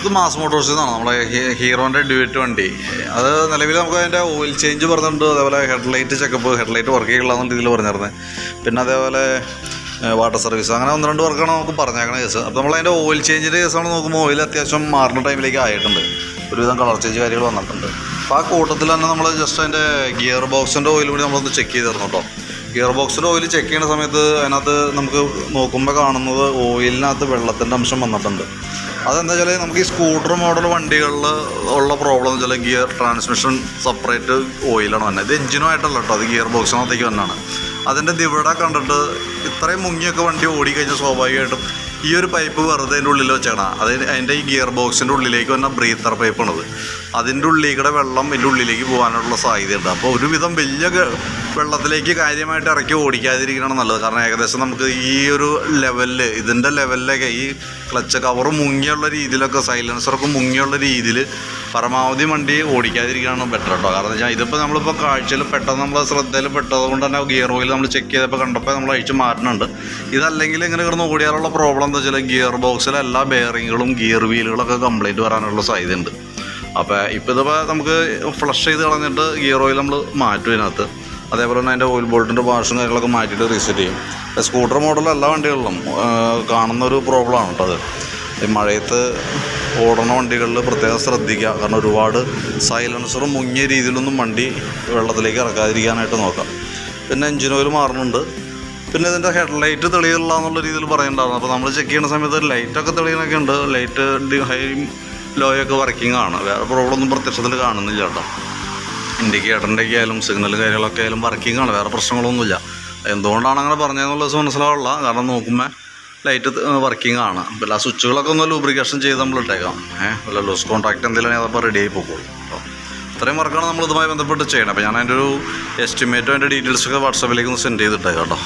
ഇത് മാസ് മോട്ടോഴ്സിൽ നിന്നാണ് നമ്മളെ ഹീറോന്റെ ഡ്യൂറ്റ് വണ്ടി. അത് നിലവിൽ നമുക്ക് അതിന്റെ ഓയിൽ ചേഞ്ച് പറഞ്ഞിട്ടുണ്ട്. അതേപോലെ ഹെഡ്ലൈറ്റ് ചെക്കപ്പ് ഹെഡ്ലൈറ്റ് വർക്ക് ചെയ്യില്ല എന്നുള്ള രീതിയിൽ പറഞ്ഞിരുന്നത് പിന്നെ അതേപോലെ വാട്ടർ സർവീസ് അങ്ങനെ ഒന്ന് രണ്ട് വർക്കാണ് നമുക്ക് പറഞ്ഞേക്കണ കേസ്. അപ്പോൾ നമ്മൾ അതിന്റെ ഓയിൽ ചേഞ്ചിന്റെ കേസാണ് നോക്കുമ്പോൾ ഓയിൽ അത്യാവശ്യം മാറുന്ന ടൈമിലേക്ക് ആയിട്ടുണ്ട്. ഒരുവിധം കളർ ചേഞ്ച് കാര്യങ്ങൾ വന്നിട്ടുണ്ട്. അപ്പോൾ ആ കൂട്ടത്തിൽ തന്നെ നമ്മൾ ജസ്റ്റ് അതിന്റെ ഗിയർ ബോക്സിന്റെ ഓയിൽ കൂടി നമ്മളൊന്ന് ചെക്ക് ചെയ്തിരുന്നു കേട്ടോ ഗിയർ ബോക്സിന്റെ ഓയിൽ ചെക്ക് ചെയ്യുന്ന സമയത്ത് അതിനകത്ത് നമുക്ക് നോക്കുമ്പോൾ കാണുന്നത് ഓയിലിനകത്ത് വെള്ളത്തിന്റെ അംശം വന്നിട്ടുണ്ട്. അതെന്താ വെച്ചാൽ നമുക്ക് ഈ സ്കൂട്ടർ മോഡൽ വണ്ടികളിൽ ഉള്ള പ്രോബ്ലം എന്ന് വെച്ചാൽ ഗിയർ ട്രാൻസ്മിഷൻ സെപ്പറേറ്റ് ഓയിലാണ് വന്നത് ഇത് എഞ്ചിനുമായിട്ടല്ല കേട്ടോ അത് ഗിയർ ബോക്സിനകത്തേക്ക് വന്നാണ്. അതിന്റെ ദിവിട കണ്ടിട്ട് ഇത്രയും മുങ്ങിയൊക്കെ വണ്ടി ഓടിക്കഴിഞ്ഞാൽ സ്വാഭാവികമായിട്ടും ഈ ഒരു പൈപ്പ് വെറുതെ അതിന്റെ ഉള്ളിൽ വെച്ചാണ് അത് അതിന്റെ ഈ ഗിയർ ബോക്സിന്റെ ഉള്ളിലേക്ക് വന്ന ബ്രീത്തർ പൈപ്പാണത് അതിന്റെ ഉള്ളിൽ കൂടെ വെള്ളം ഇതിന്റെ ഉള്ളിലേക്ക് പോകാനുള്ള സാധ്യതയുണ്ട്. അപ്പോൾ ഒരുവിധം വലിയ വെള്ളത്തിലേക്ക് കാര്യമായിട്ട് ഇറക്കി ഓടിക്കാതിരിക്കണം നല്ലത്. കാരണം ഏകദേശം നമുക്ക് ഈ ഒരു ലെവലിൽ ഇതിന്റെ ലെവലിലൊക്കെ ഈ ക്ലച്ച് കവർ മുങ്ങിയുള്ള രീതിയിലൊക്കെ സൈലൻസറൊക്കെ മുങ്ങിയുള്ള രീതിയിൽ പരമാവധി വണ്ടി ഓടിക്കാതിരിക്കുകയാണ് ബെറ്റർ കേട്ടോ കാരണം വെച്ചാൽ ഇതിപ്പോൾ നമ്മളിപ്പോൾ കാഴ്ചയിൽ പെട്ടെന്ന് നമ്മൾ ശ്രദ്ധയിൽ പെട്ടത് കൊണ്ട് തന്നെ ഗിയർ ഓയിൽ നമ്മൾ ചെക്ക് ചെയ്തപ്പോൾ കണ്ടപ്പോൾ നമ്മൾ അഴിച്ച് മാറ്റുന്നുണ്ട് ഇതല്ലെങ്കിൽ ഇങ്ങനെ കിടന്ന് ഓടിയാലുള്ള പ്രോബ്ലം എന്താ വെച്ചാൽ ഗിയർ ബോക്സിലെ എല്ലാ ബെയറിങ്ങുകളും ഗിയർ വീലുകളൊക്കെ കംപ്ലീറ്റ് വരാനുള്ള സാധ്യതയുണ്ട്. അപ്പോൾ ഇപ്പോൾ ഇതിപ്പോൾ നമുക്ക് ഫ്ലഷ് ചെയ്ത് കളഞ്ഞിട്ട് ഗിയർ ഓയിൽ നമ്മൾ മാറ്റും ഇതിനകത്ത്. അതേപോലെ തന്നെ അതിന്റെ ഓയിൽ ബോൾട്ടിന്റെ വാഷും കാര്യങ്ങളൊക്കെ മാറ്റിയിട്ട് റീസെറ്റ് ചെയ്യും. സ്കൂട്ടർ മോഡൽ എല്ലാ വണ്ടികളിലും കാണുന്ന ഒരു പ്രോബ്ലമാണ് കേട്ടോ അത്. ഈ മഴയത്ത് ഓടണ വണ്ടികളിൽ പ്രത്യേകം ശ്രദ്ധിക്കുക. കാരണം ഒരുപാട് സൈലൻസറും മുങ്ങിയ രീതിയിലൊന്നും വണ്ടി വെള്ളത്തിലേക്ക് ഇറക്കാതിരിക്കാനായിട്ട് നോക്കാം. പിന്നെ എഞ്ചിൻ ഓയിൽ മാറുന്നുണ്ട്. പിന്നെ ഇതിന്റെ ഹെഡ്ലൈറ്റ് തെളിയില്ല എന്നുള്ള രീതിയിൽ പറയുന്നുണ്ടായിരുന്നു. അപ്പോൾ നമ്മൾ ചെക്ക് ചെയ്യുന്ന സമയത്ത് ലൈറ്റൊക്കെ തെളിയണൊക്കെ ഉണ്ട്. ലൈറ്റ് ഹൈ ലോയൊക്കെ വർക്കിംഗ് ആണ്. വേറെ പ്രോബ്ലം ഒന്നും പ്രത്യക്ഷത്തിൽ കാണുന്നില്ല കേട്ടോ ഇൻഡിക്കേറ്ററിന്റെ ഒക്കെ ആയാലും സിഗ്നൽ കാര്യങ്ങളൊക്കെ ആയാലും വർക്കിംഗ് ആണ് വേറെ പ്രശ്നങ്ങളൊന്നുമില്ല. എന്തുകൊണ്ടാണ് അങ്ങനെ പറഞ്ഞതെന്നുള്ളത് മനസ്സിലാവുള്ള കാരണം നോക്കുമ്പോൾ ലൈറ്റ് വർക്കിംഗ് ആണ്. പിന്നെ ആ സ്വിച്ചുകളൊക്കെ ഒന്ന് ലൂബ്രിക്കേഷൻ ചെയ്ത് നമ്മൾ ഇട്ടേക്കാം. ഏഹ് വല്ല ലൂസ് കോൺട്രാക്ട് എന്തെങ്കിലും അതപ്പോൾ റെഡി ആയി പോകുള്ളൂ അപ്പോൾ ഇത്രയും വർക്കാണ് നമ്മൾ ഇതുമായി ബന്ധപ്പെട്ട് ചെയ്യണം. അപ്പോൾ ഞാൻ അതിന്റെ ഒരു എസ്റ്റിമേറ്റും അതിന്റെ ഡീറ്റെയിൽസൊക്കെ വാട്സാപ്പിലേക്ക് ഒന്ന് സെൻഡ് ചെയ്തിട്ടേക്കാം കേട്ടോ.